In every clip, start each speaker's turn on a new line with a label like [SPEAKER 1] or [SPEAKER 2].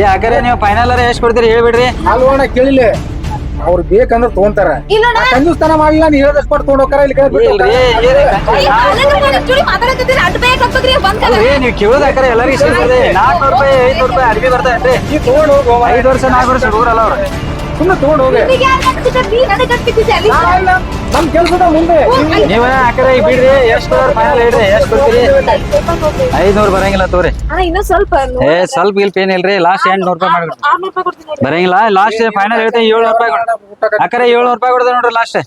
[SPEAKER 1] ಏ
[SPEAKER 2] ಅಕ್ಕರೆ ನೀವು ಫೈನಲ್ ಎಷ್ಟ್ ಕೊಡ್ತೀರಿ ಹೇಳ್ಬಿಡ್ರಿ.
[SPEAKER 3] ಅಲ್ವಣ ಕೇಳಿಲ್ಲ. ಅವ್ರು ಬೇಕಂದ್ರೆ ತಗೊಂತಾರ. ಕಂಜೂಸ್ತನ ಮಾಡಿಲ್ಲ ನೀ ಹೇಳ್ದಷ್ಟು ಕೊಟ್ಟು ತಗೊಂಡ್ ಹೋಗ್ತಾರ ಇಲ್ಲಿ
[SPEAKER 2] ನೀವು ಕೇಳೋದ್ ಅಕ್ಕರೆ ಎಲ್ಲರಿಗೂ ಇಷ್ಟ ಬರ್ತದೆ ನಾಲ್ಕುನೂರು ರೂಪಾಯಿ ಐದ್ನೂರು ರೂಪಾಯಿ. ಐದು ವರ್ಷ ನಾಲ್ಕು ವರ್ಷ ಹುಡುಗರಲ್ಲ ಅವ್ರು.
[SPEAKER 3] ಸುಮ್ನೆ ತಗೊಂಡು ಹೋಗಿ. ನಮ್ ಕೆಲ್ಸದ ಮುಂದೆ.
[SPEAKER 2] ನೀವ ಯಾಕಂದ್ರೆ ಈಗ ಬಿಡ್ರಿ. ಎಷ್ಟು ಫೈನಲ್ ಹೇಳ್ರಿ ಎಷ್ಟು ಕೊಡ್ತೀರಿ? ಐದ್ನೂರು ಬರಂಗಿಲ್ಲ
[SPEAKER 1] ಇನ್ನೂ ಸ್ವಲ್ಪ
[SPEAKER 2] ಏ ಸ್ವಲ್ಪ ಗಿಲ್ಪ ಏನಿಲ್ರಿ ಲಾಸ್ಟ್ ಎಂಟ್ನೂರು ರೂಪಾಯಿ. ಬರಂಗಿಲ್ಲ. ಲಾಸ್ಟ್ ಫೈನಲ್ ಹೇಳ್ತೀನಿ ಏಳ್ನೂರು ರೂಪಾಯಿ ಯಾಕಂದ್ರೆ ಏಳ್ನೂರು ರೂಪಾಯಿ ಕೊಡ್ತೇವೆ ನೋಡ್ರಿ ಲಾಸ್ಟ್.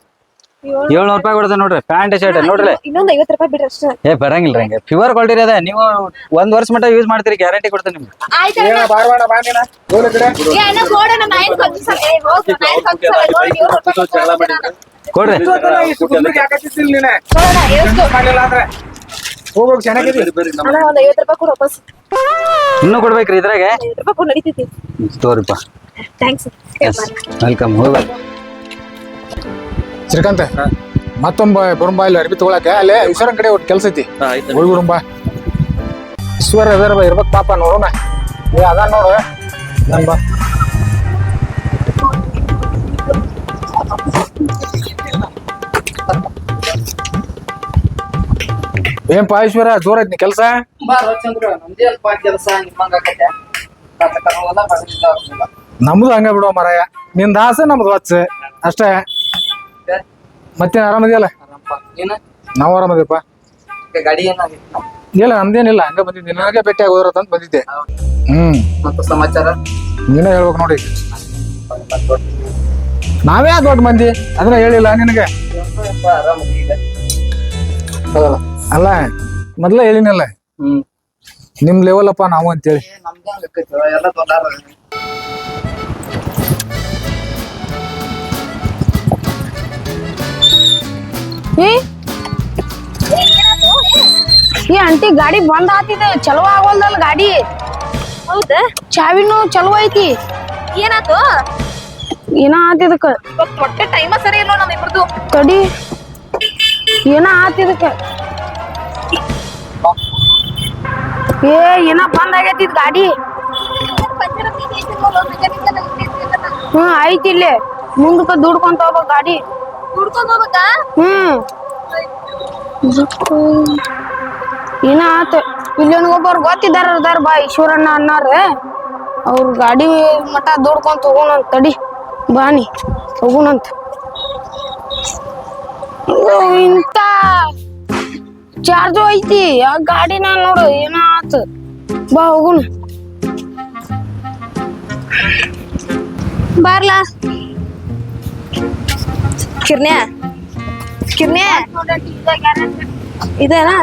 [SPEAKER 2] ಏಳ್ನೂರು ರೂಪಾಯಿ ಕೊಡ್ತೇನೆ ನೋಡ್ರಿ ಪ್ಯಾಂಟ್ ಶರ್ಟ್ ನೋಡ್ರಿ.
[SPEAKER 1] ಇನ್ನೊಂದ್ ಐವತ್ತು ರೂಪಾಯಿ ಬಿಡ್ರಿ ಅಷ್ಟೇ.
[SPEAKER 2] ಏ ಬರಂಗಿಲ್ಲ ಹಂಗೆ. ಪ್ಯೂರ್ ಕ್ವಾಲಿಟಿ ಅದ ನೀವು ಒಂದ್ ವರ್ಷ ಮಟ್ಟ ಯೂಸ್ ಮಾಡ್ತೀರಿ ಗ್ಯಾರಂಟಿ ಕೊಡ್ತೇನೆ ನಿಮ್ಗೆ.
[SPEAKER 1] ಆಯ್ತು ಏ ಅಣ್ಣ ಏ ಹೋಗ್ ನೋಡಿ ರೂಪಾಯಿ ಅಣ್ಣ.
[SPEAKER 2] ಕೊಡ್ರಿ.
[SPEAKER 3] ಇಷ್ಟು ಕುಂದ್ರಿಗೆ ಯಾಕೆ ನೀನೆ?
[SPEAKER 1] ನೋಡೋಣ ಎಷ್ಟು
[SPEAKER 3] ಮಾಡ್ಲಿಲ್ಲ ಚೆನ್ನಾಗಿದೆ
[SPEAKER 1] ಅಣ್ಣ ಒಂದ್ ಐವತ್ತು ರೂಪಾಯಿ ಕೊಡು ವಾಪಸ್.
[SPEAKER 2] ಇನ್ನೂ ಕೊಡ್ಬೇಕ್ರಿ ಇದ್ರಾಗೆ?
[SPEAKER 1] ಐವತ್ತು ರೂಪಾಯಿ ಕೊಡು ನಡೀತೈತಿ.
[SPEAKER 2] ತೋರಿಪ್ಪ.
[SPEAKER 1] ಥ್ಯಾಂಕ್ಸ್
[SPEAKER 2] ವೆಲ್ಕಮ್ ಹೋಗ.
[SPEAKER 3] ಶ್ರೀಕಾಂತ ಮತ್ತೊಂಬ ಬರುಂಬ ಇಲ್ಲಿ ಅರ್ಬಿ ತಗೊಳಕ್ಕೆ. ಅಲ್ಲೇ ಈಶ್ವರನ್ ಕಡೆ ಒಟ್ಟು ಕೆಲ್ಸ ಐತಿ. ಹೋಗಿ ಬರುಂಬ ಈಶ್ವರ ಅದರ ಬಾ ಇರ್ಬೇಕು ಪಾಪ ನೋಡೋಣ. ಏ ಅದ ನೋಡು. ನನ್ ಬಾ. ಏನ್ ಪಾ ಈಶ್ವರ ಜೋರ್ ಐತಿ ಕೆಲ್ಸ? ನಮ್ದು ಹಂಗ ಬಿಡೋ ಮರಾಯ. ನಿಂದ ಆಸೆ ನಮ್ದು ವಚ್ಚ ಅಷ್ಟೇ. ಮತ್ತೇನ್ ಆರಾಮದಿಯಲ್ಲ? ನಾವು ಆರಾಮದಿಯಪ್ಪ
[SPEAKER 4] ಗಾಡಿ
[SPEAKER 3] ಇಲ್ಲ ನಮ್ದೇನಿಲ್ಲ ಹಂಗ ಬಂದಿದ್ದೆ. ನಿನ್ನಾಗೆ ಭೇಟಿ ಆಗೋದ್ರ ಅಂತ ಬಂದಿದ್ದೆ. ಹ್ಮ್.
[SPEAKER 4] ಮತ್ತು ಸಮಾಚಾರ?
[SPEAKER 3] ನೀನೇ ಹೇಳ್ಬೇಕು ನೋಡಿ. ನಾವೇ ದೊಡ್ಡ ಮಂದಿ ಅದನ್ನ ಹೇಳಿಲ್ಲ ನಿನಗೆ? ಅಲ್ಲ ಮೊದ್ಲ ಹೇಳಿನಲ್ಲ.
[SPEAKER 4] ಹ್ಮ್.
[SPEAKER 3] ನಿಮ್ ಲೆವೆಲ್ ಅಪ್ಪ ನಾವು ಅಂತೇಳಿ.
[SPEAKER 5] ಈ ಆಂಟಿ ಗಾಡಿ ಬಂದ್ ಆತಿದೆ. ಚಲೋ ಆಗೋಲ್ದಲ್ ಗಾಡಿ.
[SPEAKER 1] ಹೌದಾ?
[SPEAKER 5] ಚಾವಿನೂ ಚಲೋ ಐತಿ.
[SPEAKER 1] ಏನಾತು?
[SPEAKER 5] ಏನ ಆತಿದಕ್ಕ
[SPEAKER 1] ಹೊಟ್ಟೆ ಟೈಮ ಸರಿ ಇಲ್ಲ ನಮ್ ಇಬ್ರದು.
[SPEAKER 5] ತಡಿ ಏನ ಆತಿದಕ್ಕ ಏ ಏನ ಬಂದ್ ಆಗೈತಿ ಗಾಡಿ. ಹ್ಮ್ ಐತಿ ಇಲ್ಲೇ. ಮುಂದಕ್ಕ ದುಡ್ಕೊಂತ ಹೋಗ ಗಾಡಿ.
[SPEAKER 1] ಹುಡ್ಕೊಂಡ್ ಹೋಗ್ಬೇಕಾ
[SPEAKER 5] ಹ್ಮ್. ಏನ ಆತ? ಒಬ್ಬರು ಗೊತ್ತಿದಾರ ಅದಾರ ಬಾ ಈಶ್ವರಣ್ಣ ಅನ್ನಾರ ಅವ್ರ ಗಾಡಿ ಮಠ ದುಡ್ಕೊಂತ ಹೋಗೋಣಂತ ತಡಿ ಬಾನಿ ಹೋಗೋಣಂತ ಇಂತ ಚಾರ್ಜು ಐತಿ. ಆ ಗಾಡಿನ ನೋಡು ಏನ ಆತ? ಬಾ ಹೋಗೋಣ.
[SPEAKER 1] ಬಾರ್ಲಾ. ಕಿರ್ನ್ಯಾ ಕಿರ್ನ್ಯಾ ಇದೇನಾ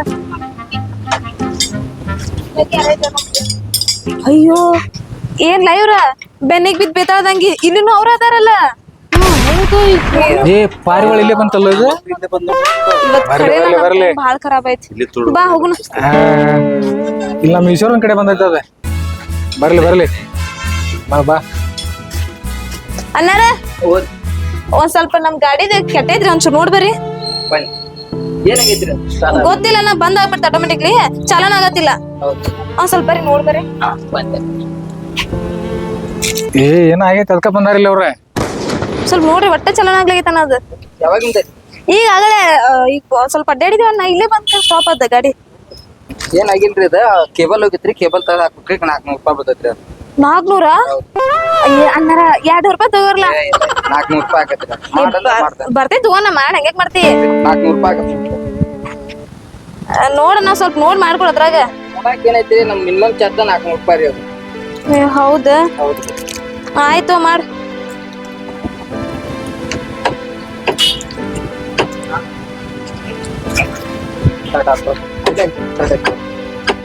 [SPEAKER 1] ಅಯ್ಯೋ ಏನ್ ಇವ್ರ ಬೆನ್ನಿಗ್ ಬಿದ್ ಬೇತಾಳ್ದಂಗಿ ಇಲ್ಲಿನೂ ಅವ್ರ ಅದಾರಲ್ಲ?
[SPEAKER 3] ಏ ಪಾರಿವಾಳ ಇಲ್ಲೇ ಬಂತಲ್ಲ ಇದು?
[SPEAKER 1] ಬಾಳ ಖರಾಬ್ ಐತಿ ಬಾ ಹೋಗುಣ
[SPEAKER 3] ಇಲ್ಲ ನಮ್ಮ ಈಶ್ವರನ್ ಕಡೆ ಬಂದೈತೆ ಅದ ಬರ್ಲಿ ಬರ್ಲಿ. ಬಾ ಬಾ.
[SPEAKER 1] ಅನ್ನಾರ ಒಂದ್ ಸ್ವಲ್ಪ ನಮ್ ಗಾಡಿದ ಕೆಟ್ಟೈತ್ರಿ ಒಂಚೂರು ನೋಡ್ಬರಿ
[SPEAKER 4] ಬನ್ನಿ. ಏನಾಗೈತ್ರಿ
[SPEAKER 1] ಗೊತ್ತಿಲ್ಲ ನಾ ಬಂದ್ ಆಗ್ಬಿಡ್ತ ಆಟೋಮೆಟಿಕ್ಲಿ ಚಾಲನ ಆಗತ್ತಿಲ್ಲ. ಒಂದ್ ಸ್ವಲ್ಪ ರೀ
[SPEAKER 4] ನೋಡ್ಬರಿ
[SPEAKER 3] ಏ ಏನ ಆಗೈತೆ ಅದಕ್ಕ ಬಂದಾರಿಲ್ಲ ಅವ್ರೆ.
[SPEAKER 1] ಸ್ವಲ್ಪ ನೋಡ್ರಿ ಒಟ್ಟ ಚಲನ ಆಗ್ಲಾಗೈತ ಅನ್ನೋದು.
[SPEAKER 4] ಯಾವಾಗಿಂದ
[SPEAKER 1] ಈಗ ಆಗಲೇ ಈಗ ಸ್ವಲ್ಪ ಅಡ್ಡಾಡಿದೀವ ನಾ ಇಲ್ಲೇ ಬಂದ ಸ್ಟಾಪ್ ಆದ ಗಾಡಿ.
[SPEAKER 4] ಏನಾಗಿಲ್ರಿ ಅದ? ಕೇಬಲ್ ಹೋಗಿತ್ರಿ ಕೇಬಲ್ ತಗ ಹಾಕ್ಬಿಟ್ರಿ ನಾಲ್ಕನೂರು ರೂಪಾಯಿ ಬರ್ತೈತ್ರಿ ಅದು.
[SPEAKER 1] ನಾಲ್ಕನೂರ ಅನ್ನಾರ ಎರಡ್ ರೂಪಾಯಿ ತಗೋರ್ಲ?
[SPEAKER 4] ನಾಲ್ಕನೂರು ರೂಪಾಯಿ
[SPEAKER 1] ಬರ್ತೈತಿ ತಗೋಣ ಮಾಡ ಮಾಡ್ತಿ?
[SPEAKER 4] ನಾಲ್ಕನೂರು ರೂಪಾಯಿ ಆಗತ್ತೆ
[SPEAKER 1] ಸ್ವಲ್ಪ ನೋಡಿ ಮಾಡ್ಕೊಡ್ ಅದ್ರಾಗ.
[SPEAKER 4] ಏನೈತಿ ನಮ್ ಮಿನಿಮಮ್ ಚಾರ್ಜ್ ನಾಲ್ಕನೂರು ರೂಪಾಯಿ ರೀ ಅದು.
[SPEAKER 1] ಹೌದಾ? ಆಯ್ತು ಮಾಡ್.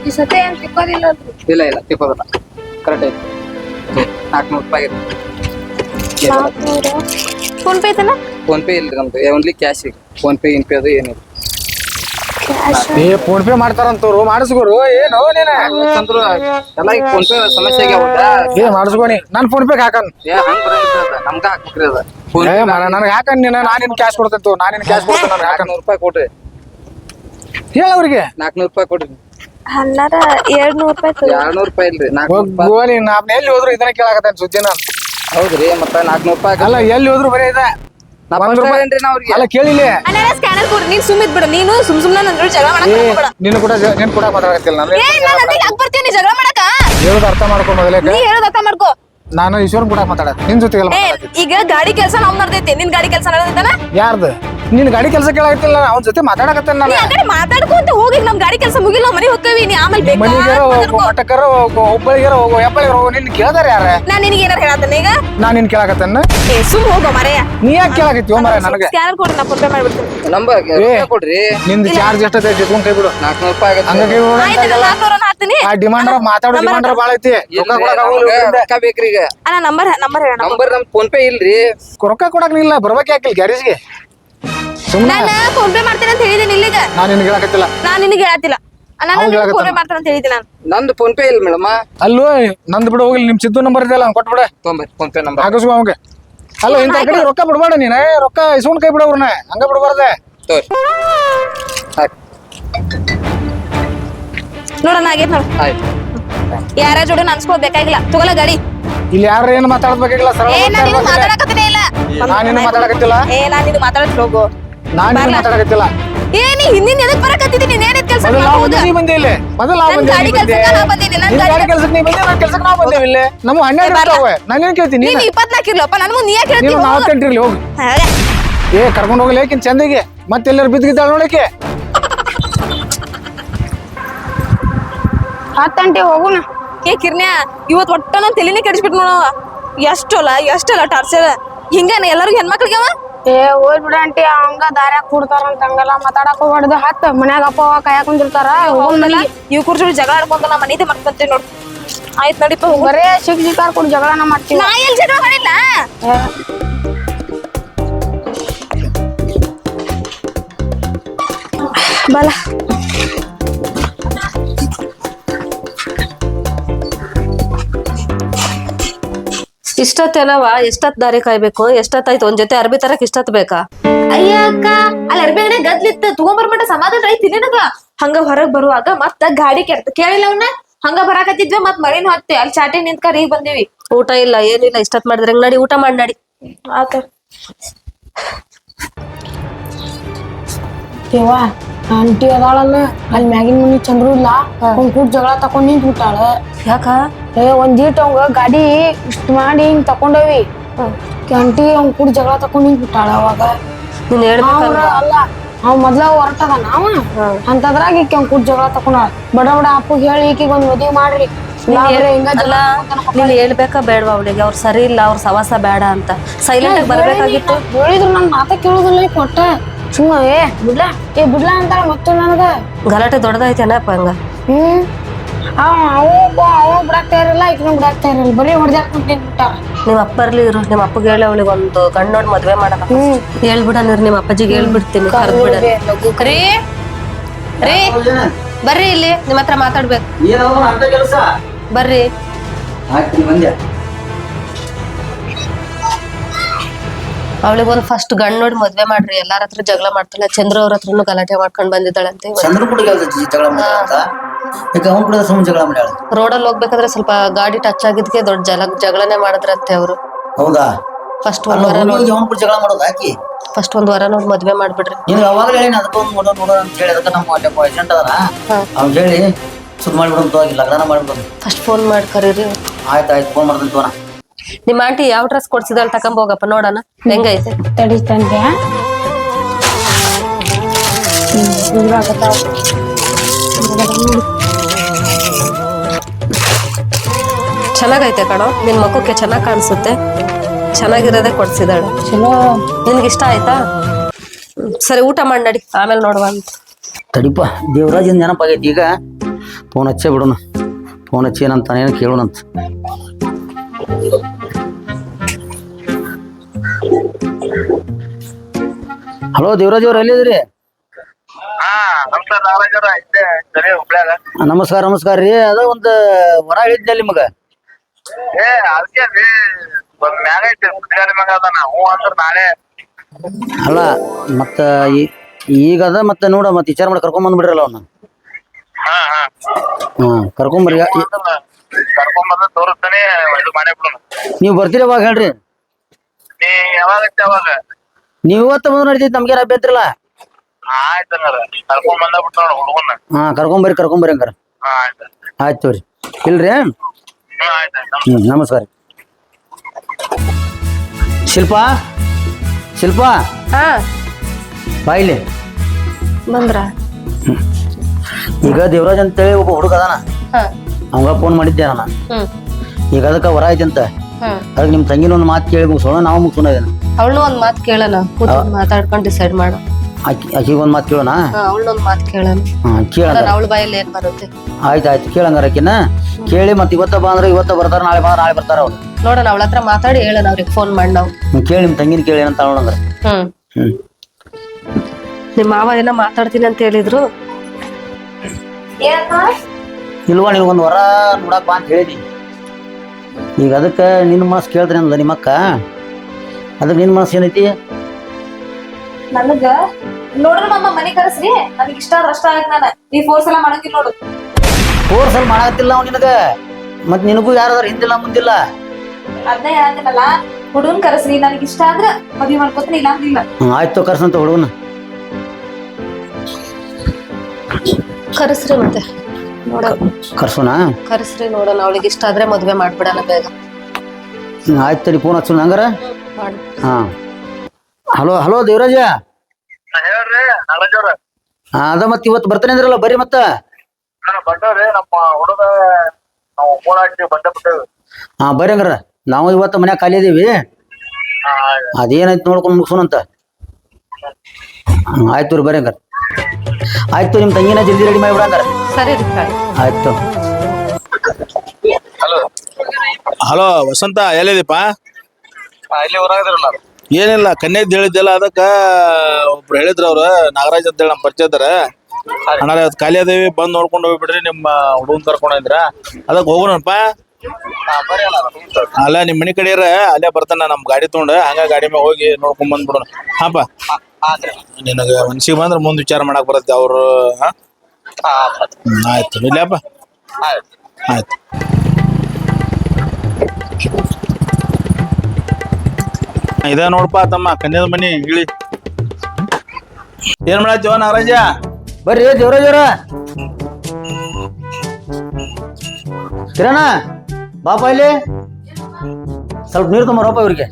[SPEAKER 1] ಈ ಸತಿ ಏನ್ ತಿಕ್ಕೋದಿಲ್ಲ
[SPEAKER 4] ಇಲ್ಲ ಇಲ್ಲ ತಿಕ್ಕೋದಲ್ಲ. ಕರೆಕ್ಟ್ ಐತಿ. ನಾಲ್ಕನೂರು ರೂಪಾಯಿ
[SPEAKER 1] ಫೋನ್ ಪೇ ಐತನ
[SPEAKER 4] ಫೋನ್ ಪೇ ಇಲ್ರಿ ನಮ್ದು. ಓನ್ಲಿ ಕ್ಯಾಶ್ ಈಗ. ಫೋನ್ ಪೇ ಇನ್ ಪೇ ಅದು ಏನಿಲ್ಲ.
[SPEAKER 3] ಏ ಫೋನ್ ಪೇ ಮಾಡ್ತಾರಂತವ್ರು. ಮಾಡಿಸ್ಕೋರು ಏನು ನೀನ?
[SPEAKER 4] ಅಂದ್ರು ಎಲ್ಲ ಈಗ ಫೋನ್ ಪೇ ಸಮಸ್ಯೆ ಆಗ್ಯಾವ
[SPEAKER 3] ಏ ಮಾಡಿಸ್ಕೊಣಿ ನಾನು ಫೋನ್ ಪೇ ಹಾಕನ್.
[SPEAKER 4] ಏ ಹಂಗ್ ಬರಂಗಿಲ್ಲ ಅದ. ನಮ್ಗ ಹಾಕ್ಬೇಕ್ರಿ ಅದು. ಫೋನ್
[SPEAKER 3] ಏ ನನಗೆ ಹಾಕನ್ ನೀನ. ನಾನಿನ್ ಕ್ಯಾಶ್ ಕೊಡ್ತೇನೆ ನಾನಿನ್ ಕ್ಯಾಶ್ ಕೊಡ್ತೇನೆ ನನಗೆ ಹಾಕನ್.
[SPEAKER 4] ರೂಪಾಯಿ ಕೊಡ್ರಿ.
[SPEAKER 3] ಹೇಳ ಅವ್ರಿಗೆ.
[SPEAKER 4] ನಾಲ್ಕುನೂರು ರೂಪಾಯಿ ಕೊಡ್ರಿ.
[SPEAKER 1] ಹನ್ನಾರ ಎರಡ್ ನೂರ್ ರೂಪಾಯಿ
[SPEAKER 4] ಎರಡ್ನೂರ್ ರೂಪಾಯಿ ಇಲ್ರಿ ನಾಲ್ಕು
[SPEAKER 3] ಎಲ್ಲಿ ಹೋದ್ರು ಇದನ್ನ ಕೇಳಾಕತ್ತೇನ್ ಸುದ್ದಿ ನಾನು
[SPEAKER 4] ಹೌದ್ರಿ ಮತ್ತ ನಾಲ್ಕನೂರ್ ರೂಪಾಯಿ
[SPEAKER 3] ಅಲ್ಲ ಎಲ್ಲಿ ಹೋದ್ರು ಬರೀ ಇದ?
[SPEAKER 4] ನಾ
[SPEAKER 3] ರೂಪಾಯಿ
[SPEAKER 4] ಏನ್ರಿ ನಾ ಅವ್ರಿಗೆ?
[SPEAKER 3] ಅಲ್ಲ ಕೇಳಿಲ್ಲ
[SPEAKER 1] ಅಣ್ಣ ಸ್ಕ್ಯಾನರ್ ಕೊಡು ನೀನ್ ಸುಮ್ಮಿದ್ ಬಿಡು ನೀನು ಸುಮ್ ಸುಮ್ಮನೆ ನನ್ ಜೊತೆ ಜಗಳ ಮಾಡಕ್ ಹೋಗ್ಬೇಡ.
[SPEAKER 3] ನಿನ್ನ ಕೂಡ ನಿನ್ ಕೂಡ ಮಾತಾಡಕತ್ತಿಲ್ಲ ನಾನು.
[SPEAKER 1] ಏ ನಾನ್ ಅಲ್ಲಿಗೆ ಯಾಕ್ ಬರ್ತೀನಿ ಜಗಳ ಮಾಡಕ?
[SPEAKER 3] ಹೇಳೋದು ಅರ್ಥ ಮಾಡ್ಕೊ ಮೊದಲೇ.
[SPEAKER 1] ನೀ ಹೇಳೋದ್ ಅರ್ಥ ಮಾಡ್ಕೋ.
[SPEAKER 3] ನಾನು ಈಶ್ವರನ್ ಕೂಡ ಮಾತಾಡ ನಿನ್ ಜೊತೆ
[SPEAKER 1] ಈಗ ಗಾಡಿ ಕೆಲಸ ನಾವ್ ನಡ್ದೈತಿ ನಿನ್ ಗಾಡಿ ಕೆಲಸ ನಡ್ದೈತನ
[SPEAKER 3] ಯಾರ್ದು? ನಿನ್ ಗಾಡಿ ಕೆಲಸ ಕೇಳಾಕತ್ತಿಲ್ಲ ಅವನ ಜೊತೆ ಮಾತಾಡಕತ್ತೇನ್ ನಾನು.
[SPEAKER 1] ನೀ ಆ ಕಡೆ ಮಾತಾಡ್ಕೊಂತ ಹೋಗಿ ನಮ್ ಗಾಡಿ ಕೆಲಸ ಮುಗಿಲ್ಲ ಮನೆ ಹೋಗ್ತೀವಿ ಹೋಗ್ತೇವಿ ನೀ. ಆಮೇಲೆ ಬೇಕಾ
[SPEAKER 3] ಮನಿಗಾರ ಹೋಗು ಹುಬ್ಬಳ್ಳಿಗಾರ ಹೋಗು ಹೆಬ್ಬಳ್ಳಿಗಾರ ಹೋಗು ನಿನ್ ಕೇಳ್ದಾರ ಯಾರ?
[SPEAKER 1] ನಾನ್ ನಿನಗೆ ಏನಾರ ಹೇಳತ್ತೇನೆ ಈಗ?
[SPEAKER 3] ನಾನು ನಿನ್ನ ಕೇಳಾಕತ್ತೇನ?
[SPEAKER 1] ಏ ಸುಮ್ ಹೋಗೋ ಮರೆಯ
[SPEAKER 3] ನೀ ಯಾಕೆ ಕೇಳಾಕತ್ತಿ ಮರ ನನಗೆ?
[SPEAKER 1] ಸ್ಕ್ಯಾನರ್ ಕೊಡು ನಾ ಫೋನ್ ಪೇ ಮಾಡ್ಬಿಡ್ತೀನಿ.
[SPEAKER 4] ನಂಬರ್
[SPEAKER 3] ಏ.
[SPEAKER 4] ಕೊಡ್ರಿ.
[SPEAKER 3] ನಿಂದು ಚಾರ್ಜ್ ಎಷ್ಟೈತೆ ಐತಿ ಕೈ ಬಿಡು
[SPEAKER 4] ನಾಲ್ಕನೂರ್ ರೂಪಾಯಿ ಆಗತ್ತೆ.
[SPEAKER 3] ಹಂಗ ಕೈ ಬಿಡು
[SPEAKER 1] ಆಯ್ತು ನಾನು ನಾಲ್ಕುನೂರ ಹಾಕ್ತೀನಿ.
[SPEAKER 3] ಆ ಡಿಮಾಂಡ್ ಮಾತಾಡೋ ಡಿಮಾಂಡ್ ಬಾಳ ಐತಿ. ರೊಕ್ಕ ಕೊಡಕ್ ಆಗೋಲ್ಲ ಇವ್ರಿಂದ.
[SPEAKER 4] ರೊಕ್ಕ ಬೇಕ್ರಿ ಈಗ.
[SPEAKER 1] ಅಣ್ಣ ನಂಬರ್ ನಂಬರ್ ಹೇಳೋಣ
[SPEAKER 4] ನಂಬರ್ ನಮ್ ಫೋನ್ ಪೇ ಇಲ್ರಿ.
[SPEAKER 3] ರೊಕ್ಕ ಕೊಡಕ್ ನಿಲ್ಲ ಬರ್ಬೇಕು ಯಾಕಿಲ್ಲ ಗ್ಯಾರೇಜ್ಗೆ
[SPEAKER 1] ನಾನು ಫೋನ್ ಪೇ ಮಾಡ್ತೀನಿ ಅಂತ ಹೇಳಿದೀನಿ ಇಲ್ಲಿಗ.
[SPEAKER 3] ನಾನು ನಿನಗೆ ಹೇಳಕತ್ತಿಲ್ಲ.
[SPEAKER 1] ನಾನು ನಿನಗೆ ಹೇಳತ್ತಿಲ್ಲ. ಫೋನ್ ಪೇ ಮಾಡ್ತೇನೆ ಅಂತ ಹೇಳಿದ್ದೀನಿ ನಾನು.
[SPEAKER 4] ನಂದು ಫೋನ್ ಪೇ ಇಲ್ಲ ಮೇಡಮ್.
[SPEAKER 3] ಅಲ್ಲೋ ನಂದು ಬಿಡು ಹೋಗ್ಲಿ ನಿಮ್ ಸಿದ್ದು ನಂಬರ್ ಇದೆಯಲ್ಲ
[SPEAKER 4] ತೊಂಬರ್ ಫೋನ್ ಪೇ ನಂಬರ್
[SPEAKER 3] ಹಾಕಿಸ್ಕೊ ಅವಂಗೆ ಅಲ್ಲ ಇಂಥ ಕಡೆ ರೊಕ್ಕ ಬಿಡ್ಬೇಡ ನೀನ ರೊಕ್ಕ ಇಸ್ಕೊಂಡ್ ಕೈ ಬಿಡವ್ರನ್ನ ಹಂಗ ಬಿಡಬಾರ್ದೆ.
[SPEAKER 4] ತೋರಿ. ಆಯ್ತು
[SPEAKER 1] ನೋಡೋಣ ಆಗೈತ್ ನೋಡು.
[SPEAKER 4] ಆಯ್ತು
[SPEAKER 1] ಯಾರ ಜೋಡಿ ಅನ್ಸ್ಕೋದ್ ಬೇಕಾಗಿಲ್ಲ ತಗೋಲ ಗಾಡಿ.
[SPEAKER 3] ಇಲ್ಲಿ ಯಾರು ಏನು ಮಾತಾಡಬೇಕಾಗಿಲ್ಲ ಸರಳ
[SPEAKER 1] ಏ ನಾನ್. ಮಾತಾಡಕತ್ತೇ ಇಲ್ಲ.
[SPEAKER 3] ನಾನ್ ನಿನಗ್ ಮಾತಾಡಕತ್ತಿಲ್ಲ?
[SPEAKER 1] ಏ ನಾನು ನಿನಗ್ ಮಾತಾಡಕ್ ಹೋಗು
[SPEAKER 3] ನಾನ್? ಮಾತಾಡಕತ್ತಿಲ್ಲ.
[SPEAKER 1] ಏ ನೀ ಹಿಂದಿನ ಎದಕ್ ಬರಕತ್ತಿದ್ದೀನಿ ಏನೇನ್ ಏನಿದ್ ಕೆಲ್ಸ
[SPEAKER 3] ಮೊದಲು ನಾವು
[SPEAKER 1] ಮಾಡ್ಬೋದು
[SPEAKER 3] ಬಂದೆ, ನೀ ಬಂದೆ ಇಲ್ಲಿ ಮೊದಲು ನಾವು
[SPEAKER 1] ನನ್
[SPEAKER 3] ಬಂದೆ
[SPEAKER 1] ಗಾಡಿ
[SPEAKER 3] ನೀ ಬಂದೆ.
[SPEAKER 1] ಕೆಲ್ಸಕ್ಕೆ ನಾ ಬಂದೀನಿ, ನನ್
[SPEAKER 3] ನಿನ್
[SPEAKER 1] ಗಾಡಿ
[SPEAKER 3] ಗಾಡಿ ಕೆಲ್ಸಕ್ಕೆ ನೀ ಬಂದೆ ನನ್ನ ಕೆಲ್ಸಕ್ಕೆ ನಾವು ಬಂದೇವಿ ಇಲ್ಲಿ? ನಮ್ಮ ಹನ್ನೆರಡು
[SPEAKER 1] ಬರ್ಲಾ?
[SPEAKER 3] ಇರ್ತಾವೆ. ನಾನು ಏನ್ ಕೇಳ್ತೀನಿ
[SPEAKER 1] ನೀನ್
[SPEAKER 3] ನೀನು?
[SPEAKER 1] ಇಪ್ಪತ್ನಾಲ್ಕು ಇರ್ಲಪ್ಪ ನನ್ ನೀ ಯಾಕೆ
[SPEAKER 3] ನಾಲ್ಕು ಹೋಗಿ. ಏ ಕರ್ಕೊಂಡು ಹೋಗ್ಲಿ ಏಕಿನ್ ಚಂದಿಗೆ. ಮತ್ತೆ ಎಲ್ಲರೂ ಬಿದ್ದಿದ್ದಾಳ ನೋಡಕ್ಕೆ?
[SPEAKER 5] ಹತ್ತಂಟಿ ಹೋಗುಣ
[SPEAKER 1] ಏ ಕಿರ್ನ್ಯಾ ಇವತ್ ಒಟ್ಟ ನನ್ನ ತಲೆನೇ ಕೆಡಿಸ್ಬಿಟ್ಟು ನೋಡವ ಎಷ್ಟಲ್ಲ ಎಷ್ಟಲ್ಲ ಟಾರ್ಚರ್ ಹಿಂಗ ಎಲ್ಲರಿಗೂ ಹೆಣ್ಮಕ್ಳಿಗೆ ಅವ?
[SPEAKER 5] ಏ ಹೋಗ್ ಬಿಡ ಹಂಗ ದಾರ್ಯಾಗ ಕೂಡ್ತಾರಂತ ಹಂಗಲ್ಲ ಮಾತಾಡಕ್ ಹೋಗ್ಬಾರ್ದು. ಹತ್ತ ಮನ್ಯಾಗ ಅಪ್ಪ ಅವ್ವ ಕಾಯಕ್ ಕುಂದಿರ್ತಾರ. ಮನಿಗೆ.
[SPEAKER 1] ಇವ್ ಕುರ್ಚಿ ಜಗಳ ಆಡ್ಕೊಂತ ನಮ್ಮ ಮನೀದೆ ಮಾಡ್ಕೊಂತೀನಿ ಆಯ್ತು ಆಯ್ತ್ ನಡಿಪ
[SPEAKER 5] ಬರೇ ಸಿಕ್ ಸಿಕ್ಕಾರ್ ಕೊಡ್ ಜಗಳನ ಮಾಡ್ತೀವಿ.
[SPEAKER 1] ನಾ ಎಲ್ ಜಗಳ ಮಾಡಿಲ್ಲ ಬಲ.
[SPEAKER 6] ಇಷ್ಟೊತ್ತೇನವ ಎಷ್ಟೊತ್ ದಾರಿ ಕಾಯ್ಬೇಕು? ಎಷ್ಟೊತ್ತಾಯ್ತು ಒಂದ್ ಜೊತೆ ಅರ್ಬಿ ತರಕ್ ಇಷ್ಟೊತ್ ಬೇಕಾ?
[SPEAKER 1] ಅಯ್ಯ ಅಕ್ಕ ಅಲ್ಲಿ ಅರ್ಬಿ ಅರ್ಬೇನೆ ಗದ್ಲಿತ್ತ. ತಗೊಂಬರ್ಮಟ ಸಮಾಧಾನ ಐತಿ ನಿನಗ ಹಂಗ ಹೊರಗ್ ಬರುವಾಗ ಮತ್ತ ಗಾಡಿ ಕೆಡ್ತ ಕೇಳಿಲ್ಲ ಅವನ್ನ ಹಂಗ ಬರಾಕತ್ತಿದ್ವಿ ಮತ್ ಮಳಿನೂ ಹತ್ತೆ. ಅಲ್ಲಿ ಚಾಟಿ ನಿಂತ ಈಗ ಬಂದಿವಿ.
[SPEAKER 6] ಊಟ ಇಲ್ಲ ಏನಿಲ್ಲ ಇಷ್ಟೊತ್ ಮಾಡಿದ್ರೆ ಹೆಂಗ್ ನಡಿ? ಊಟ ಮಾಡಿ ನಡಿ.
[SPEAKER 1] ಆತ.
[SPEAKER 5] ದೇವ ಆಂಟಿ ಅದಾಳಲ್ಲ ಅಲ್ಲಿ ಮ್ಯಾಗಿನ ಮನಿ ಚಂದ್ರು ಇಲ್ಲ ಅವ್ನ್ ಕೂಡ ಜಗಳ ತಕೊಂಡ್ ನಿಂತ್ ಬಿಟ್ಟಾಳ
[SPEAKER 6] ಯಾಕ?
[SPEAKER 5] ಏ ಒಂದೀಟ್ ಅವಂಗ ಗಾಡಿ ಇಷ್ಟ ಮಾಡಿ ಹಿಂಗ್ ತಕೊಂಡವಿ. ಆಂಟಿ ಅವ್ನ್ ಕೂಡ ಜಗಳ ತಕೊಂಡ್ ನಿಂತ್ ಬಿಟ್ಟಾಳ ಅವಾಗ.
[SPEAKER 6] ನೀನ್ ಹೇಳ್ಬೇಕಲ್ಲ?
[SPEAKER 5] ಅವ್ರ ಅಲ್ಲ ಅವ್ ಮೊದ್ಲ ಹೊರಟದ ನಾವ ಅಂತದ್ರಾಗ ಈಕಿ ಅವ್ನ್ ಕೂಡ ಜಗಳ ತಕೊಂಡಾಳ. ಬಡ ಬಡ ಅಪ್ಪಗ್ ಹೇಳಿ ಈಕಿಗ್ ಒಂದ್ ಮದ್ವಿ ಮಾಡ್ರಿ
[SPEAKER 6] ನೀನ್ ಹೇಳ್ಬೇಕಾ ಬೇಡವಾ ಅವಳಿಗೆ? ಅವ್ರು ಸರಿ ಇಲ್ಲ ಅವ್ರ ಸವಾಸ ಬೇಡ ಅಂತ. ಸೈಲೆಂಟ್ ಆಗಿ ಬರ್ಬೇಕಾಗಿತ್ತು?
[SPEAKER 5] ಹೇಳಿದ್ರು ನನ್ ಮಾತ ಕೇಳುದಿಲ್ಲ ಕೊಟ್ಟ. ಸುಮ್ಮ ಏ ಬಿಡ್ಲಾ? ಏ ಬಿಡ್ಲಾ ಅಂತಾಳ ಮತ್ತು ನನಗ.
[SPEAKER 6] ಗಲಾಟೆ ದೊಡ್ಡದೈತೇನಪ್ಪ ಹಂಗ?
[SPEAKER 5] ಹ್ಮ್? ಅವ ಅವ ಅವ ಬಿಡಾಕ್ತಾ ಇರಲ್ಲ ಈಕಿನ ಬಿಡಾಕ್ತಾ ಇರಲ್ಲ. ಬರೀ ಹೊಡ್ದಾಕ್ಕೊಂಡ್ ನಿಂತ್ಬಿಟ್ಟಾರ
[SPEAKER 6] ನಿಮ್ ಅಪ್ಪರ್ಲಿ ಇರು ನಿಮ್ ಅಪ್ಪಗೆ ಹೇಳಿ ಅವಳಿಗೆ ಒಂದು ಗಂಡ್ ನೋಡ್ ಮದ್ವೆ ಮಾಡಕ ಹೇಳ್ಬಿಡ ನೀರ್ ನಿಮ್ ಅಪ್ಪಾಜಿಗೆ ಹೇಳ್ಬಿಡ್ತೀನಿ ರೀ ರೀ ಬರ್ರಿ ಇಲ್ಲಿ ನಿಮ್ ಹತ್ರ ಮಾತಾಡ್ಬೇಕು.
[SPEAKER 2] ಏನವ ಅಂತ ಕೆಲಸ?
[SPEAKER 6] ಬರ್ರಿ. ಅವಳಿಗೆ ಒಂದ್ ಫಸ್ಟ್ ಗಂಡ್ ನೋಡಿ ಮದ್ವೆ ಮಾಡ್ರಿ ಎಲ್ಲಾರ ಹತ್ರ ಜಗಳ ಮಾಡ್ತಾಳ ಚಂದ್ರ ಅವ್ರ ಹತ್ರನು ಗಲಾಟೆ ಮಾಡ್ಕೊಂಡ್ ಬಂದಿದ್ದಾಳಂತೆ.
[SPEAKER 7] ಚಂದ್ರ ಕೂಡ ಜಗಳ ಈಗ ಅವ್ನ್ ಕೂಡ ಸುಮ್ಮನೆ ಜಗಳ ಮಾಡ್ಯಾಳ?
[SPEAKER 6] ರೋಡಲ್ಲಿ ಹೋಗ್ಬೇಕಾದ್ರೆ ಸ್ವಲ್ಪ ಗಾಡಿ ಟಚ್ ಆಗಿದ್ಕೆ ದೊಡ್ಡ ಜಲ ಜಗಳನೆ ಮಾಡಿದ್ರಂತೆ ಅವರು.
[SPEAKER 7] ಹೌದಾ?
[SPEAKER 6] ಫಸ್ಟ್ ಒಂದ್ ವಾರ ನೋಡಿ.
[SPEAKER 7] ಅವ್ನ್ ಕೂಡ ಜಗಳ ಮಾಡೋದು ಹಾಕಿ
[SPEAKER 6] ಫಸ್ಟ್ ಒಂದ್ ವಾರ ನೋಡಿ ಮದ್ವೆ ಮಾಡ್ಬಿಡ್ರಿ.
[SPEAKER 7] ನೀನು ಅವಾಗಲೇ ಹೇಳಿ ಅದಕ್ಕೆ ಒಂದು ನೋಡೋ ನೋಡೋ ಅಂತ ಹೇಳಿ ಅದಕ್ಕೆ ನಮ್ಮ ಅಲ್ಲೇ ಏಜೆಂಟ್ ಅದರ ಅವ್ನು ಹೇಳಿ ಸುದ್ ಮಾಡ್ಬಿಡೋದು ಲಗ್ನ ಮಾಡ್ಬಿಡೋದು
[SPEAKER 6] ಫಸ್ಟ್ ಫೋನ್ ಮಾಡಿ ಕರೀರಿ
[SPEAKER 7] ಆಯ್ತು ಆಯ್ತು ಫೋನ್ ಮಾಡ್ತೀನಿ ತೋನ
[SPEAKER 6] ನಿಮ್ ಆಂಟಿ ಯಾವ ಡ್ರೆಸ್ ಕೊಡ್ಸಿದಾಳ ತಕೊಂಡ್ ಹೋಗಪ್ಪ ನೋಡೋಣ. ಹೆಂಗೈತೆ?
[SPEAKER 5] ತಡಿ ತಂದೆ.
[SPEAKER 6] ಚೆನ್ನಾಗೈತೆ ಕಣೋ ನಿನ್ ಮಕ್ಕಕ್ಕೆ ಚೆನ್ನಾಗ್ ಕಾಣಿಸುತ್ತೆ. ಚೆನ್ನಾಗಿರೋದೇ ಕೊಡ್ಸಿದಾಳು.
[SPEAKER 5] ಚಲೋ.
[SPEAKER 6] ನಿನ್ಗೆ ಇಷ್ಟ ಆಯ್ತಾ? ಸರಿ ಊಟ ಮಾಡಿ ನಡಿ ಆಮೇಲೆ ನೋಡುವ ಅಂತ.
[SPEAKER 7] ತಡಿಪ ದೇವರಾಜಿನ ನೆನಪಾಗೈತಿ ಈಗ ಫೋನ್ ಹಚ್ಚೇ ಬಿಡೋಣ. ಫೋನ್ ಹಚ್ಚಿ ಏನಂತ ಏನು ಕೇಳೋಣಂತ. ಹಲೋ ದೇವರಾಜ್ ಅವ್ರ ಎಲ್ಲಿದ್ರಿ ನಮಸ್ಕಾರ ನಮಸ್ಕಾರ ರೀ. ಅದ ಒಂದ್ ವರ ಹೇಳಿದ್ದೆ ನಿಮಗ? ಅಲ್ಲ ಮತ್ತ ಈಗ ಅದ ಮತ್ತೆ ನೋಡ ಮತ್ತೆ ವಿಚಾರ ಮಾಡಿ ಕರ್ಕೊಂಡ್ ಬಂದ್ಬಿಡ್ರಲ್ಲ ಅವ್ನ.
[SPEAKER 8] ಹಾ
[SPEAKER 7] ಕರ್ಕೊಂಬರ್ರಿ
[SPEAKER 8] ಕರ್ಕೊಂಬಂದ ತೋರಿಸ್ತಾನೆ ಇದು ಮಾಡೇ ಬಿಡೋಣ.
[SPEAKER 7] ನೀವು ಬರ್ತೀರಿ ಅವಾಗ ಹೇಳ್ರಿ?
[SPEAKER 8] ನೀ ಯಾವಾಗ ಅವಾಗ?
[SPEAKER 7] ನೀವು ಇವತ್ತು ಬಂದು ನಡೀತೈತಿ ನಮ್ಗೇನು ಅಭ್ಯಂತರ ಇಲ್ಲ
[SPEAKER 8] ಆಯ್ತು ಹಂಗಾರ ಕರ್ಕೊಂಡ್ ಬಂದ ಬಿಟ್ಟು ನೋಡು ಹುಡುಗನ್ನ.
[SPEAKER 7] ಹಾ ಕರ್ಕೊಂಬರ್ರಿ ಕರ್ಕೊಂಬರ್ರಿ ಹಂಗಾರ.
[SPEAKER 8] ಹಾ ಆಯ್ತು.
[SPEAKER 7] ಆಯ್ತು ತೋರಿ. ಇಲ್ರಿ?
[SPEAKER 8] ಹ್ಮ್ ಆಯ್ತು ಆಯ್ತು.
[SPEAKER 7] ಹ್ಮ್ ನಮಸ್ಕಾರ. ಶಿಲ್ಪಾ? ಶಿಲ್ಪಾ?
[SPEAKER 6] ಹಾ.
[SPEAKER 7] ಬಾಯಿಲಿ
[SPEAKER 6] ಬಂದ್ರ?
[SPEAKER 7] ಈಗ ದೇವರಾಜ್ ಅಂತೇಳಿ ಒಬ್ಬ ಹುಡುಗ ಅದಾನ.
[SPEAKER 6] ಹಾ.
[SPEAKER 7] ಅವಂಗ ಫೋನ್ ಮಾಡಿದ್ದೆ ನಾನು.
[SPEAKER 6] ಹ್ಮ್.
[SPEAKER 7] ಈಗ ಅದಕ್ಕೆ ಹೊರ ಐತಿ ಅಂತ.
[SPEAKER 6] ಹ್ಮ್
[SPEAKER 7] ಅದಕ್ಕೆ ನಿಮ್ಮ ತಂಗಿನ ಒಂದು ಮಾತು ಕೇಳಿ ಮುಗಿಸೋಣ ನಾವು ಮುಗಿಸೋಣ
[SPEAKER 6] ಅವಳು ಒಂದು ಮಾತ್ ಕೇಳೋಣ. ಕೂತು ಮಾತಾಡ್ಕೊಂಡ್ ಡಿಸೈಡ್ ಮಾಡು.
[SPEAKER 7] ಆಕಿ ಆಕಿಗೆ ಒಂದು ಮಾತು ಕೇಳೋಣ?
[SPEAKER 6] ಹಾ ಅವಳನ್ನೊಂದ್ ಮಾತ್ ಕೇಳೋಣ.
[SPEAKER 7] ಹಾಂ ಕೇಳ
[SPEAKER 6] ಅವಳ ಬಾಯಲ್ಲಿ ಏನ್ ಬರುತ್ತೆ?
[SPEAKER 7] ಆಯ್ತು ಆಯ್ತು ಕೇಳಂಗಾರ ಆಕಿನ. ಕೇಳಿ ಮತ್ತೆ ಇವತ್ತ ಬಾ ಅಂದ್ರೆ ಇವತ್ತ ಬರ್ತಾರ ನಾಳೆ ಬಾ ನಾಳೆ ಬರ್ತಾರ ಅವ್ರು.
[SPEAKER 6] ನೋಡೋಣ ಅವಳ ಹತ್ರ ಮಾತಾಡಿ ಹೇಳೋಣ ಅವ್ರಿಗೆ ಫೋನ್ ಮಾಡಿ ನಾವು.
[SPEAKER 7] ಹ್ಮ್, ಕೇಳಿ ನಿಮ್ಮ ತಂಗಿನ ಕೇಳಿ ಏನಂತ ನೋಡಂಗಾರ
[SPEAKER 6] ಹ್ಮ್.
[SPEAKER 7] ಹ್ಮ್.
[SPEAKER 6] ನಿಮ್ ಮಾವ ಏನೋ ಮಾತಾಡ್ತೀನಿ ಅಂತ ಹೇಳಿದ್ರು.
[SPEAKER 7] ಇಲ್ವಾ ನೀವು ಒಂದು ವರ ನೋಡಕ್ ಬಾ ಅಂತ ಹೇಳಿದಿ ಈಗ ಅದಕ್ಕೆ ನಿನ್ನ ಮನಸ್ಸು ಕೇಳ್ತೀನಿ ಅಂದ್ಲ ನಿಮ್ಮಕ್ಕ? ಅದಕ್ಕೆ ನಿನ್ನ ಮನಸ್ಸು ಏನೈತಿ?
[SPEAKER 1] ನನಗ ನೋಡ್ರಿ ನಮ್ಮ ಮನೆ ಕರೆಸ್ರಿ. ನನಗೆ ಇಷ್ಟ ಆದ್ರ ಅಷ್ಟ ಆಯ್ತು ನಾನು. ಈ ಫೋರ್ಸ್ ಎಲ್ಲ ಮಾಡಂಗಿಲ್ಲ ನೋಡು.
[SPEAKER 7] ಫೋರ್ಸ್ ಅಲ್ಲಿ ಮಾಡತ್ತಿಲ್ಲ ಅವ್ ನಿನಗ? ಮತ್ ನಿನಗೂ ಯಾರಾದ್ರ ಹಿಂದಿಲ್ಲ ಮುಂದಿಲ್ಲ?
[SPEAKER 1] ಅದೇ ಹೇಳ್ತೀನಲ್ಲ ಹುಡುಗನ್ ಕರೆಸ್ರಿ. ನನಗೆ ಇಷ್ಟ ಆದ್ರೆ ಮದ್ವೆ ಮಾಡ್ಕೊತೀನಿ ಇಲ್ಲ. ಅಂದಿಲ್ಲ
[SPEAKER 7] ಹ್ಮ್, ಆಯ್ತು ಕರ್ಸಂತ ಹುಡುಗನ.
[SPEAKER 6] ಕರೆಸ್ರಿ ಮತ್ತೆ.
[SPEAKER 7] ಕರ್ಸೋಣ
[SPEAKER 6] ಕರ್ಸ್ರಿ ನೋಡೋಣ ಅವಳಿಗೆ ಇಷ್ಟ ಆದ್ರೆ ಮದ್ವೆ ಮಾಡ್ಬಿಡೋಣ ಬೇಗ.
[SPEAKER 7] ಆಯ್ತು ತಡಿ ಫೋನ್ ಹಚ್ಚೋಣ ಹಂಗಾರ
[SPEAKER 6] ಮಾಡು
[SPEAKER 7] ಹಾ. Hello hello Devaraja.
[SPEAKER 8] ಹೇಳ್ರಿ ನಾಗರಾಜ್ ಅವ್ರ.
[SPEAKER 7] ಹಾ, ಅದ ಮತ್ ಇವತ್ತು ಬರ್ತಾನೆ ಅಂದ್ರಲ್ಲ ಬರ್ರಿ ಮತ್ತ.
[SPEAKER 8] ಹಾ ಬಂದವ್ರಿ ನಮ್ಮ ಹುಡುಗ ನಾವು ಫೋನ್ ಹಾಕಿ ಬಂದ ಬಿಟ್ಟೇವಿ.
[SPEAKER 7] ಹಾ ಬರ್ರಿ ಹಂಗಾರ. ನಾವು ಇವತ್ತು ಮನ್ಯಾಗ ಖಾಲಿ ಇದೀವಿ.
[SPEAKER 8] ಅದೇನಾಯ್ತು
[SPEAKER 7] ಅದೇನೈತಿ ನೋಡ್ಕೊಂಡು ಮುಗಿಸೋಣಂತ ಅಂತ. ಆಯ್ತು ರೀ ಬರ್ರಿ ಹಂಗಾರ. ಆಯ್ತು ನಿಮ್ಮ ತಂಗಿನ ಜಲ್ದಿ ರೆಡಿ ಮಾಡಿಬಿಡ ಹಂಗಾರ.
[SPEAKER 6] ಸರಿ ರೀ.
[SPEAKER 7] ಆಯ್ತು.
[SPEAKER 9] ಹಲೋ. ವಸಂತ ಎಲ್ಲಿದೀಪ
[SPEAKER 8] ಇಲ್ಲಿ
[SPEAKER 9] ಏನಿಲ್ಲ ಕನ್ಯದ್ ಹೇಳಿದ್ದೆಲ್ಲ ಅದಕ್ಕ ಒಬ್ರು ಹೇಳಿದ್ರು ಅವ್ರು ನಾಗರಾಜ್ ಅಂತ ಹೇಳಿ ನಮ್ಮ ಪರಿಚಯ ಇದಾರ ಅಣ್ಣ ಇವತ್ತು ಖಾಲಿ ಅದೇವಿ ಬಂದ್ ನೋಡ್ಕೊಂಡು ಹೋಗ್ಬಿಡ್ರಿ ನಿಮ್ಮ ಹುಡುಗನ್ ಕರ್ಕೊಂಡಿದ್ರ ಹೋಗಿದ್ರ ಅದಕ್ಕೆ ಹೋಗೋಣಪ್ಪ. ಅಲ್ಲ ನಿಮ್ಮ ಮನೆ ಕಡೆ ಅಲ್ಲೇ ಬರ್ತಾನ ನಮ್ಮ ಗಾಡಿ ತೊಗೊಂಡು ಹಂಗ ಗಾಡಿ ಮೇಲೆ ಹೋಗಿ ನೋಡ್ಕೊಂಡ್ ಬಂದ್ಬಿಡೋಣ. ಹಾಪ ನಿನಗ ಮನ್ಸಿಗೆ ಬಂದ್ರೆ ಮುಂದೆ ವಿಚಾರ ಮಾಡಕ್ ಬರುತ್ತೆ ಅವರು ಹಾ? ಹ್ಮ್, ಆಯ್ತು ಇಲ್ಲಪ್ಪ ಆಯ್ತು. ಇದ ನೋಡ್ಪ ತಮ್ಮ ಕನ್ಯದ ಮನಿ ಇಳಿ. ಏನ್ ಮಾಡತ್ತೀವ ನಾರಾಜ
[SPEAKER 7] ಬರ್ರಿ ಜೋರ ಜೋರ. ಕಿರಣ ಬಾಪ ಇಲ್ಲಿ? ಸ್ವಲ್ಪ ನೀರು ರೋಪ ಇವ್ರಿಗೆ.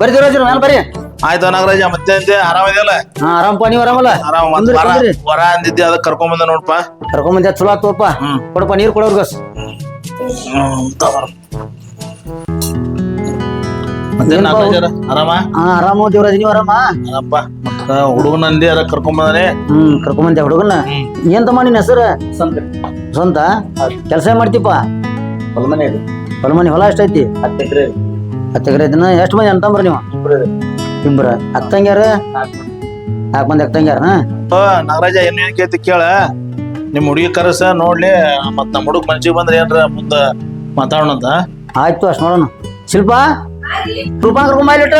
[SPEAKER 7] ಬರ್ರಿ ಜೋರ ಜೋರ ನಾನು ಬರ್ರಿ.
[SPEAKER 9] ಆಯ್ತು ನಾಗರಾಜ ಮತ್ತೆ ಅಂತೆ ಆರಾಮದಿಯಲ್ಲ
[SPEAKER 7] ಹಾ ಆರಾಮಪ್ಪ ನೀವು ಆರಾಮಲ್ಲ?
[SPEAKER 9] ಆರಾಮ
[SPEAKER 7] ಕುಂದ್ರಿ,
[SPEAKER 9] ವರ
[SPEAKER 7] ಕುಂದ್ರಿ.
[SPEAKER 9] ವರ ಅಂದಿದ್ದೆ ಅದಕ್ಕೆ ಕರ್ಕೊಂಡ್ ಬಂದ ನೋಡಪ್ಪ
[SPEAKER 7] ಕರ್ಕೊಂಬಂದ ಚಲೋ ಆತಪ್ಪ
[SPEAKER 9] ಹ್ಮ್.
[SPEAKER 7] ಕೊಡಪ್ಪ ನೀರು ಕೊಡೋರ್ಗ
[SPEAKER 9] ಮತ್ತೆ ನಾಗರಾಜರ ಆರಾಮ?
[SPEAKER 7] ಹಾ ಆರಾಮ ದೇವರಾಜ್ ನೀವು ಆರಾಮ?
[SPEAKER 9] ಆರಾಮಪ್ಪ. ಮತ್ತ ಹುಡುಗನ ಅಂದಿ ಅದಕ್ಕೆ ಕರ್ಕೊಂಡ್ ಬಂದಾನೆ.
[SPEAKER 7] ಹ್ಮ್ ಕರ್ಕೊಂಬಂದೆ ಹುಡುಗನ ಏನ್ ತಮ್ಮ ನಿನ್ನ ಹೆಸರು? ಸ್ವಂತ ಕೆಲಸ ಏನ್ ಮಾಡ್ತೀಪ
[SPEAKER 2] ಹೊಲಮನೆ
[SPEAKER 7] ಹೊಲ ಮನೆ ಹೊಲ ಎಷ್ಟೈತಿ
[SPEAKER 2] ಹತ್ತು ಎಕರೆ
[SPEAKER 7] ಹತ್ತು ಎಕರೆ ಐತಿನ? ಎಷ್ಟು ಮಂದಿ ಅಂತಂಬ್ರ ನೀವು? ಇಬ್ಬರ ಅಕ್ಕಂಗ್ಯಾರ? ನಾಲ್ಕು ಮಂದಿ ಅಕ್ಕಂಗ್ಯಾರ
[SPEAKER 9] ಓ, ನಾಗರಾಜ ಏನ್ ಏನ್ ಕೇಳ್ತಿ ಕೇಳ. ನಿಮ್ ಹುಡುಗಿ ಕರಸ ನೋಡ್ಲಿ ಮತ್ ನಮ್ಮ ಹುಡುಗ ಮನ್ಸಿಗೆ ಬಂದ್ರೆ ಏನ್ರ ಮುಂದ ಮಾತಾಡೋಣ ಅಂತ.
[SPEAKER 7] ಆಯ್ತು ಅಷ್ಟು ನೋಡೋಣ ಶಿಲ್ಪ? ಶಿಲ್ಪ ಕರ್ಕೊಂಬ ಇಲ್ಲಿಟ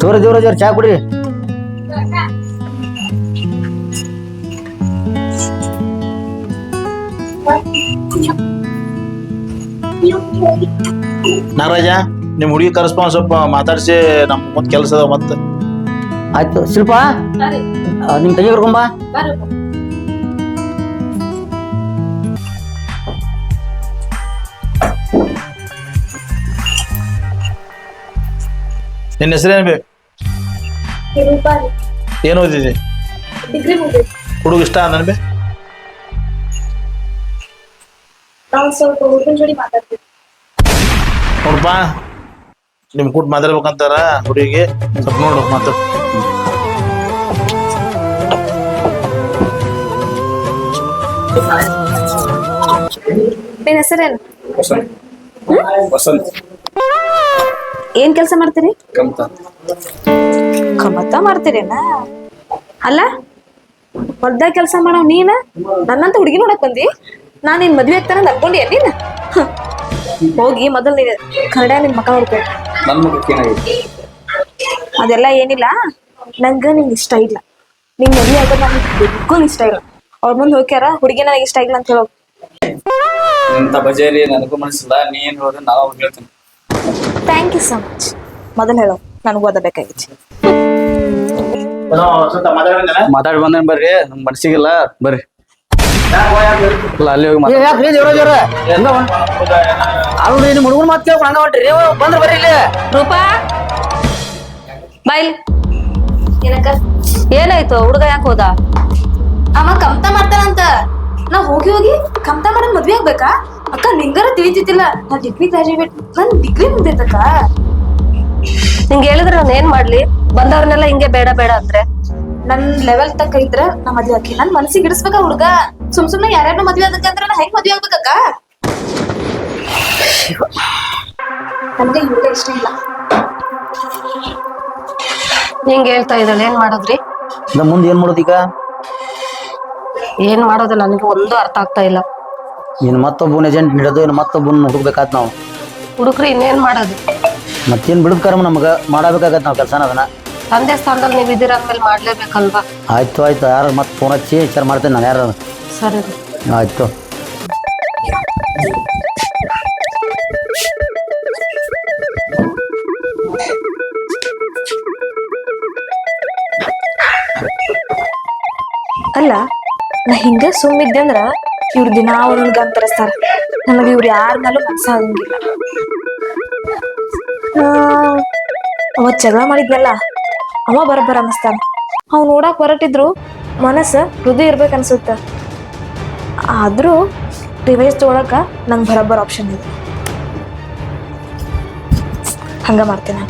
[SPEAKER 7] ತೋರಿ ಜೋರ ಅವ್ರ ಚಾ ಕುಡ್ರಿ
[SPEAKER 9] ನಾಗರಾಜ ನಿಮ್ ಹುಡುಗಿ ಕರೆಸ್ಪ ಸ್ವಲ್ಪ ಮಾತಾಡ್ಸಿ ನಮ್ ಮುಂದ್ ಕೆಲಸ ಅದ ಮತ್ತ.
[SPEAKER 7] ಆಯ್ತು ಶಿಲ್ಪ ನಿಮ್ ತಂಗಿ ಕರ್ಕೊಂಬ
[SPEAKER 9] ನಿನ್ನ ಹೆಸರೇನ್ ಬೇ? ಏನ್ ಓದಿದಿ? ಹುಡುಗ ಇಷ್ಟ ನನ್
[SPEAKER 1] ನಾವು ಸ್ವಲ್ಪ ಹುಡುಗನ ಜೋಡಿ ಮಾತಾಡ್ತೀವಿ
[SPEAKER 9] ನೋಡಪ್ಪ ನಿಮ್ ಕೂಟ್ ಮಾತಾಡ್ಬೇಕಂತಾರ ಹುಡುಗಿಗೆ. ಸ್ವಲ್ಪ ನೋಡು ಮಾತು.
[SPEAKER 1] ನಿನ್ ಹೆಸರೇನು?
[SPEAKER 3] ವಸಂತ್.
[SPEAKER 1] ಏನ್ ಕೆಲಸ ಮಾಡ್ತೀರಿ?
[SPEAKER 3] ಕಮ್ತ.
[SPEAKER 1] ಕಮತ ಮಾಡ್ತೀರೇನ? ಅಲ್ಲ ಹೊಲ್ದಾಗ ಕೆಲಸ ಮಾಡೋ ನೀನ? ನನ್ನಂತ ಹುಡುಗಿ ನೋಡಕ್ ಬಂದಿ? ನಾನ್ ನಿನ್ ಮದ್ವೆ ಆಗ್ತಾನ ಅನ್ಕೊಂಡಿ ನೀನ್. ಹೋಗಿ ಮೊದಲ್ ನೀನು ಕನ್ನಡ ನಿನ್ ಮಕ್ಕ ನೋಡ್ಕೊ.
[SPEAKER 3] ನನ್ನ ಮಗಕ್ಕೆ ಏನಾಗೈತಿ
[SPEAKER 1] ಅದೆಲ್ಲ ಏನಿಲ್ಲ. ನಂಗ ನಿಂಗೆ ಇಷ್ಟ ಇಲ್ಲ. ನಿಂಗ್ ಮದ್ವೆ ಆಗೋದ್ ನನಗೆ ಬಿಲ್ಕುಲ್ ಇಷ್ಟ ಇಲ್ಲ. ಅವ್ರ ಮುಂದೆ ಹೋಗ್ಯಾರ ಹುಡುಗಿ ನನಗೆ ಇಷ್ಟ ಇಲ್ಲ ಅಂತ ಹೇಳೋ
[SPEAKER 2] ಇಂಥ ಬಜೇರಿ ನನಗೂ ಮನಸ್ಸಿಲ್ಲ ನೀ ಏನ್ ಹೇಳಿದ್ರೆ ನಾವು ಹೇಳ್ತೀನಿ.
[SPEAKER 1] ಥ್ಯಾಂಕ್ ಯು ಸೊ ಮಚ್ ಮೊದಲು ಹೇಳೋ ನನಗೂ ಓದಬೇಕಾಗಿತ್ತು
[SPEAKER 2] ಮಾತಾಡಿ ಬಂದೇನ್ ಬರ್ರಿ ನಮ್ ಮನ್ಸಿಗಿಲ್ಲ. ಬರ್ರಿ. ಇಲ್ಲ ಅಲ್ಲಿ ಹೋಗಿ ಮಾತಾಡ್-
[SPEAKER 7] ಯಾಕ್ರಿ ದೇವ್ರ ದೇವ್ರ? ಹೆಂಗ ಅವ್ರು ನಿಮ್ಮ ಹುಡುಗನ ಮಾತು ಕೇಳ್ಕೊಂಡು ಹಂಗ ಹೊಂಟ್ರಿ. ನೀವು ಬಂದ್ರೆ ಬರ್ರಿ ಇಲ್ಲಿ.
[SPEAKER 6] ರೂಪಾ? ಬಾಯ್ಲಿ.
[SPEAKER 1] ಏನಕ್ಕ?
[SPEAKER 6] ಏನಾಯ್ತು? ಹುಡುಗ ಯಾಕೆ ಹೋದ?
[SPEAKER 1] ಅವ ಕಮ್ತಾ ಮಾಡ್ತಾನಂತ. ನಾ ಹೋಗಿ ಹೋಗಿ ಕಮ್ತಾ ಮಾಡ ಮದ್ವೆ ಆಗ್ಬೇಕಾ? ಅಕ್ಕ ನಿಂಗಾರ ತಿಳಿತಿದ್ದಿಲ್ಲ. ನಾ ಡಿಗ್ರಿ ಗ್ರಾಜುಯೇಟ್ ನನ್ ಡಿಗ್ರಿ ಮುಂದೈತಕ್ಕ
[SPEAKER 6] ನಿಂಗೆ ಹೇಳಿದ್ರೆ ನಾನು ಏನ್ ಮಾಡ್ಲಿ? ಬಂದವ್ರನ್ನೆಲ್ಲ ಹಿಂಗೆ ಬೇಡ ಬೇಡ ಅಂದ್ರೆ?
[SPEAKER 1] ನನ್ ಲೆವೆಲ್ ತಕ್ಕ ಇದ್ರ ನಾ ಮದ್ವೆ ಆಕಿ. ನನ್ ಮನ್ಸಿಗೆ ಇಡಿಸ್ಬೇಕ ಹುಡುಗ? ಸುಮ್ ಸುಮ್ನೆ ಯಾರ್ಯಾರು ಮದ್ವೆ ಅಂದ್ರೆ ನಾ ಹೆಂಗ್ ಮದ್ವೆ ಆಗ್ಬೇಕಕ್ಕ? ನನ್ಗೆ ಈ ಇಷ್ಟ ಇಲ್ಲ.
[SPEAKER 6] ಹಿಂಗ್ ಹೇಳ್ತಾ ಇದ್ದಾಳೆ ಏನ್ ಮಾಡೋದ್ರಿ?
[SPEAKER 7] ನಮ್ಮ ಮುಂದೆ ಏನ್ ಮಾಡೋದು ಈಗ
[SPEAKER 6] ಏನ್ ಮಾಡೋದು ನನಗೆ ಒಂದು ಅರ್ಥ ಆಗ್ತಾ ಇಲ್ಲ.
[SPEAKER 7] ಇನ್ ಮತ್ತೊಬ್ಬನ ಏಜೆಂಟ್ ಹಿಡಿದು ಇನ್ನು ಮತ್ತೊಬ್ಬನ ಹುಡುಕ್ಬೇಕಾದ್ ನಾವು.
[SPEAKER 6] ಹುಡುಕ್ರಿ ಇನ್ನೇನ್ ಮಾಡೋದು?
[SPEAKER 7] ಮತ್ತೇನ್ ಬಿಡದ್ ಕರ್ಮ ನಮ್ಗೆ? ಮಾಡಬೇಕಾಗತ್ತೆ ನಾವು ಕೆಲಸನ ಅದನ್ನ.
[SPEAKER 6] ತಂದೆ ಸ್ಥಾನದಲ್ಲಿ ನೀವು ಇದ್ದೀರ ಅಂದ್ಮೇಲೆ ಮಾಡ್ಲೇಬೇಕಲ್ವಾ?
[SPEAKER 7] ಆಯ್ತು ಆಯ್ತು. ಯಾರು ಮತ್ತೆ ಫೋನ್ ಹಚ್ಚಿ ವಿಚಾರ ಮಾಡ್ತೇನೆ ನಾನು ಯಾರು?
[SPEAKER 6] ಸರಿ. ರೀ.
[SPEAKER 7] ಆಯ್ತು.
[SPEAKER 1] ಅಲ್ಲ ನಾ ಹಿಂಗೆ ಸುಮ್ಮಿದ್ದೆ ಅಂದ್ರ ಇವ್ರ ದಿನ ಅವ್ರಿಗೆ ಗನ್ ತರಿಸ್ತಾರ ನನಗೆ ಇವ್ರು ಯಾರ ಮೇಲೂ ಮನ್ಸಾಗಂಗಿಲ್ಲ ಅವತ್ ಜಗಳ ಮಾಡಿದ್ನಲ್ಲ? ಅವ ಬರಬ್ಬರ ಅನ್ನಿಸ್ತಾನ. ಅವ್ ನೋಡಕ್ ಹೊರಟಿದ್ರು ಮನಸ್ಸು ಹೃದಯ ಇರ್ಬೇಕು ಅನ್ಸುತ್ತ. ಆದ್ರೂ ರಿವೈಸ್ ತೊಗೊಳಕ ನಂಗೆ ಬರಬ್ಬರ ಆಪ್ಷನ್ ಇದೆ. ಹಂಗ ಮಾಡ್ತೇನೆ.